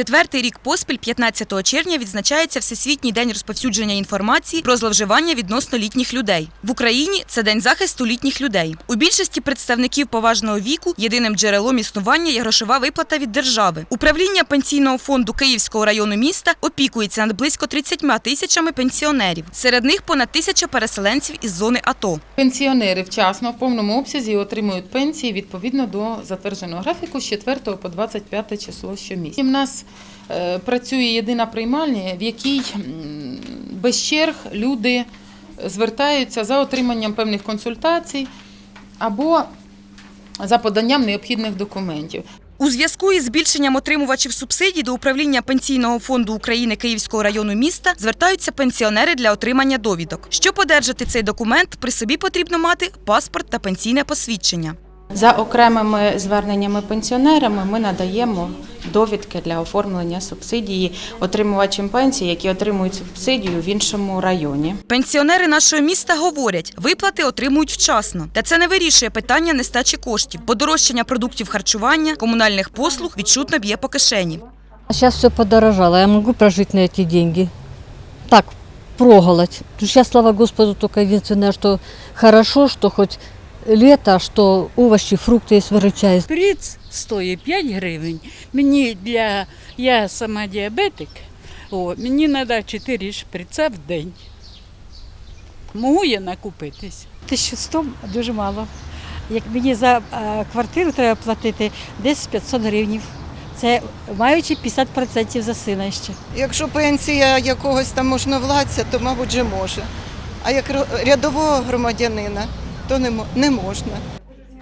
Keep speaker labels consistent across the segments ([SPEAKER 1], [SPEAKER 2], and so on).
[SPEAKER 1] Четвертий рік поспіль, 15 червня, відзначається Всесвітній день розповсюдження інформації про зловживання відносно літніх людей. В Україні це день захисту літніх людей. У більшості представників поважного віку єдиним джерелом існування є грошова виплата від держави. Управління пенсійного фонду Київського району міста опікується над близько 30 тисячами пенсіонерів. Серед них понад тисяча переселенців із зони АТО.
[SPEAKER 2] Пенсіонери вчасно в повному обсязі отримують пенсії відповідно до затвердженого графіку з 4 по 25 число щомісяця. У нас працює єдина приймальня, в якій без черг люди звертаються за отриманням певних консультацій або за поданням необхідних документів.
[SPEAKER 1] У зв'язку із збільшенням отримувачів субсидій до управління пенсійного фонду України Київського району міста звертаються пенсіонери для отримання довідок. Щоб одержати цей документ, при собі потрібно мати паспорт та пенсійне посвідчення.
[SPEAKER 3] За окремими зверненнями пенсіонерами ми надаємо довідки для оформлення субсидії отримувачам пенсії, які отримують субсидію в іншому районі.
[SPEAKER 1] Пенсіонери нашого міста говорять, виплати отримують вчасно. Та це не вирішує питання нестачі коштів. Подорожчання продуктів харчування, комунальних послуг відчутно б'є по кишені.
[SPEAKER 4] Сейчас все подорожало, я могу прожить на эти деньги. Так, проголодь. Сейчас, слава Господу, только единственное, что хорошо, что хоть лето, что овощи, фрукты есть выручают.
[SPEAKER 5] Шприц стоїть 5 гривень. Мені для я сама діабетик, о, мені треба 4 шприца в день. Можу я накупитись?
[SPEAKER 6] 1100 дуже мало. Як мені за квартиру треба платити десь 500 гривень. Це маючи 50% за сина ще.
[SPEAKER 7] Якщо пенсія якогось там можновладця, то, мабуть, же може. А як рядового громадянина, то не, мо- можна.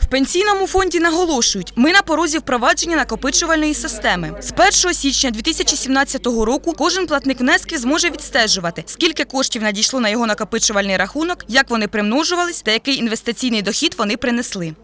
[SPEAKER 1] В пенсійному фонді наголошують, ми на порозі впровадження накопичувальної системи. З 1 січня 2017 року кожен платник внесків зможе відстежувати, скільки коштів надійшло на його накопичувальний рахунок, як вони примножувались та який інвестиційний дохід вони принесли.